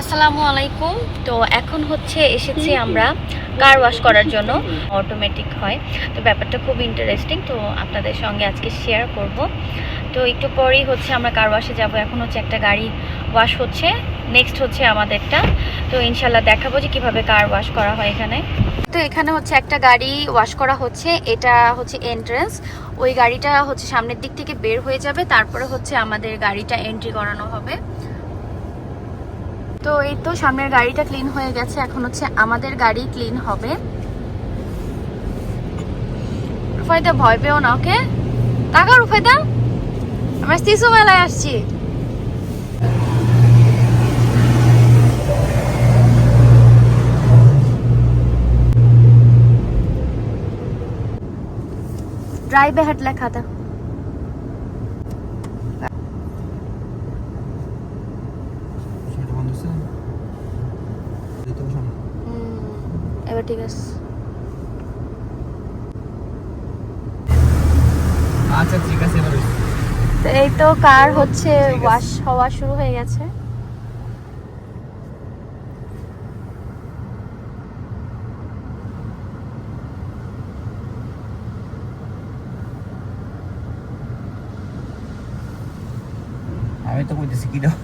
আসসালামু আলাইকুম। তো এখন হচ্ছে এসেছি আমরা কার ওয়াশ করার জন্য। অটোমেটিক হয়। তো ব্যাপারটা খুব ইন্টারেস্টিং তো আপনাদের সঙ্গে আজকে শেয়ার করব। তো একটু পরেই হচ্ছে আমরা কার ওয়াশে যাব। এখন হচ্ছে একটা গাড়ি ওয়াশ হচ্ছে। নেক্সট হচ্ছে আমাদেরটা। তো ইনশাল্লাহ দেখাবো যে কীভাবে কার ওয়াশ করা হয় এখানে। তো এখানে হচ্ছে একটা গাড়ি ওয়াশ করা হচ্ছে। এটা হচ্ছে এন্ট্রেন্স ওই গাড়িটা হচ্ছে সামনের দিক থেকে বের হয়ে যাবে। তারপরে হচ্ছে আমাদের গাড়িটা এন্ট্রি করানো হবে। তো এই তো সামনের গাড়িটা ক্লিন হয়ে গেছে। এখন হচ্ছে আমাদের গাড়ি ক্লিন হবে। রুফাইদা, ভয় পেও না, ওকে? টাকা রুফাইদা। আমরা শিশু মেলায় আসছি ড্রাইভে হেড লেখা था সেটা বন্ধ হচ্ছে এই তো সামনে হুম, এবার ঠিক আছে। আচ্ছা ঠিক আছে এবার তো এই তো কার হচ্ছে ওয়াশ হওয়া শুরু হয়ে গেছে? আমি তো কইতেছি কি দাও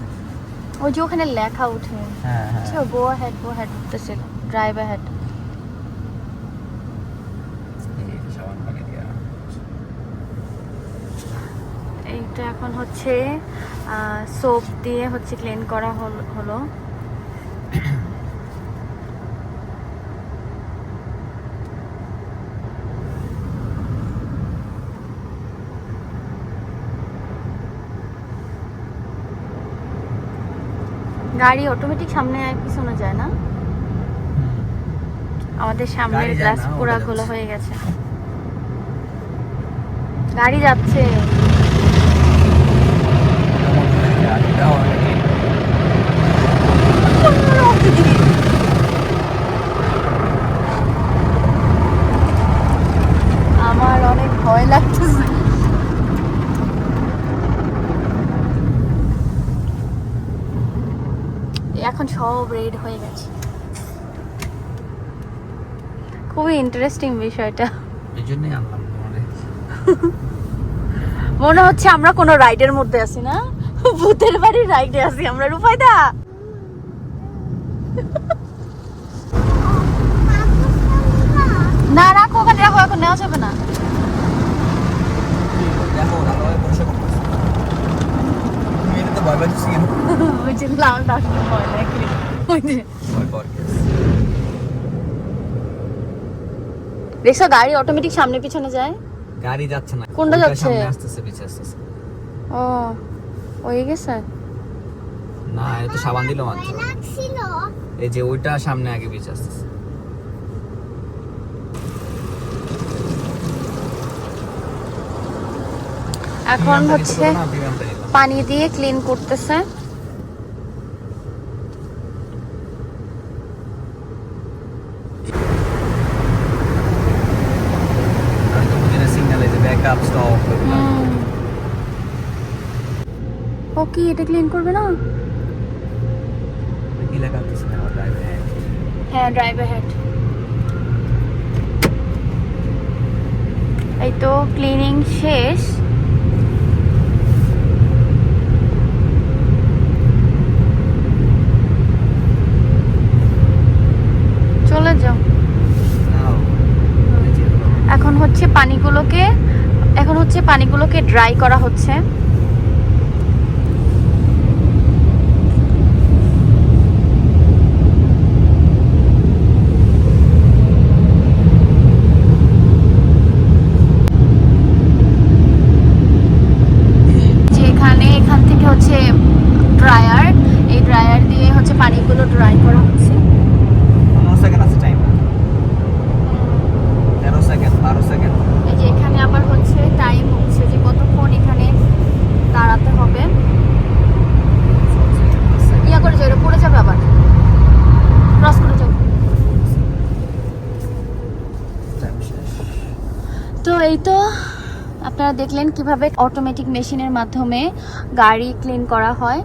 ওই যে ওখানে লেখা উঠে। হ্যাঁ হ্যাঁ। গো হেড গো হেড উঠতেছে ড্রাইভ হেড এই যে সাবান পানি দিয়া এইটা এখন হচ্ছে সোপ দিয়ে হচ্ছে ক্লিন করা হল- গাড়ি অটোমেটিক সামনে আর পিছনে যায় না? আমাদের সামনের গ্লাস পুরা খোলা হয়ে গেছে। গাড়ি যাচ্ছে। আমার অনেক ভয় লাগতেছে। এখন সব রেড হয়ে গেছে। খুবই ইন্টারেস্টিং বিষয়টা। এই জন্যই আনলাম মনে হচ্ছে আমরা কোনো রাইডের মধ্যে আছি না? ভূতের বাড়ির রাইডে আছি আমরা রূপাইদা না রাখো ওখানে রাখো এখন নেওয়া যাবে না? দেখছ গাড়ি অটোমেটিক সামনে পিছনে যায়? গাড়ি যাচ্ছে না। কোনটা যাচ্ছে? সামনে আসতেছে পিছে আসতেছে। ও। হয়ে গেছে? না এটা তো সাবান দিল মাত্র। এই যে ওইটা সামনে আগে বিচ আসতেছে। এখন হচ্ছে। পানি দিয়ে ক্লিন করতেছে আমি তো বুঝি না signal এই যে backup, stop এগুলো। ও কি এটা ক্লিন করবে না? হ্যাঁ ড্রাইভার হেড এই তো ক্লিনিং শেষ চলে যাও। এখন হচ্ছে পানিগুলোকে, এখন হচ্ছে পানিগুলোকে ড্রাই করা হচ্ছে যে এখানে এখান থেকে হচ্ছে ড্রায়ার এই ড্রায়ার দিয়ে হচ্ছে পানিগুলো ড্রাই করা হচ্ছে। এই যে এখানে আবার হচ্ছে টাইম হচ্ছে যে কতক্ষণ এখানে দাঁড়াতে হবে। ইয়া করে যাও এটা পড়ে যাবে আবার। ক্রস করে যাও। তো এই তো আপনারা দেখলেন কীভাবে অটোমেটিক মেশিনের মাধ্যমে গাড়ি ক্লিন করা হয়।